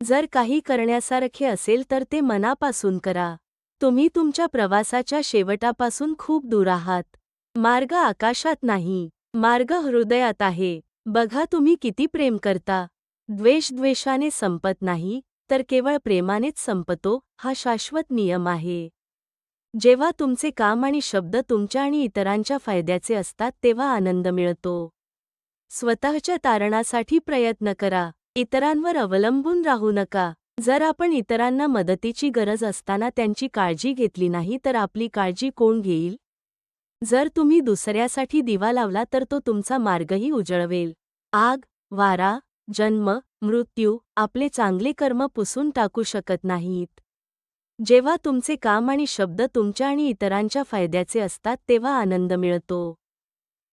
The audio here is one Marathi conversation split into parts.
जर काही करण्यासारखे असेल तर ते मनापासून करा. तुम्ही तुमच्या प्रवासाच्या शेवटापासून खूप दूर आहात. मार्ग आकाशात नाही मार्ग हृदयात आहे. बघा तुम्ही किती प्रेम करता. द्वेष द्वेषाने संपत नाही तर केवळ प्रेमानेच संपतो हा शाश्वत नियम आहे. जेव्हा तुमचे काम आणि शब्द तुमच्या आणि इतरांच्या फायद्याचे असतात तेव्हा आनंद मिळतो. स्वतःच्या तारणासाठी प्रयत्न करा. इतरांवर अवलंबून राहू नका. जर आपण इतरांना मदतीची गरज असताना त्यांची काळजी घेतली नाही तर आपली काळजी कोण घेईल? जर तुम्ही दुसऱ्यासाठी दिवा लावला तर तो तुमचा मार्गही उजळवेल. आग वारा जन्म मृत्यू आपले चांगले कर्म पुसून टाकू शकत नाहीत. जेव्हा तुमचे काम आणि शब्द तुमच्या आणि इतरांच्या फायद्याचे असतात तेव्हा आनंद मिळतो.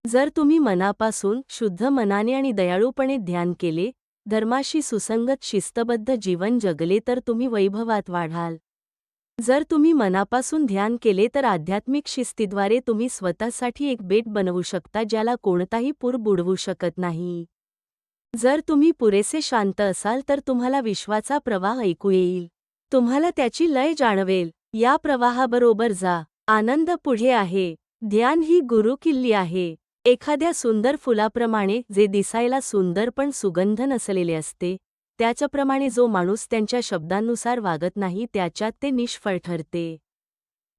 जर तुम्ही मनापासून शुद्ध मनाने आणि दयाळूपणे ध्यान केले धर्माशी सुसंगत शिस्तबद्ध जीवन जगले तर तुम्ही वैभवात वाढाल. जर तुम्ही मनापासून ध्यान केले तर आध्यात्मिक शिस्तीद्वारे तुम्ही स्वतःसाठी एक बेट बनवू शकता ज्याला कोणताही पूर बुडवू शकत नाही. जर तुम्ही पुरेसे शांत असाल तर तुम्हाला विश्वाचा प्रवाह ऐकू येईल. तुम्हाला त्याची लय जाणवेल. या प्रवाहाबरोबर जा. आनंद पुढे आहे. ध्यान ही गुरु किल्ली आहे. एखाद्या सुंदर फुलाप्रमाणे जे दिसायला सुंदर पण सुगंध नसलेले असते त्याच्याप्रमाणे जो माणूस त्यांच्या शब्दांनुसार वागत नाही त्याच्यात ते निष्फळ ठरते.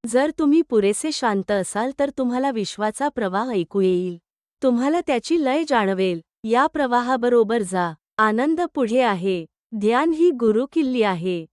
जर तुम्ही पुरेसे शांत असाल तर तुम्हाला विश्वाचा प्रवाह ऐकू येईल. तुम्हाला त्याची लय जाणवेल. या प्रवाहाबरोबर जा. आनंद पुढे आहे. ध्यान ही गुरुकिल्ली आहे.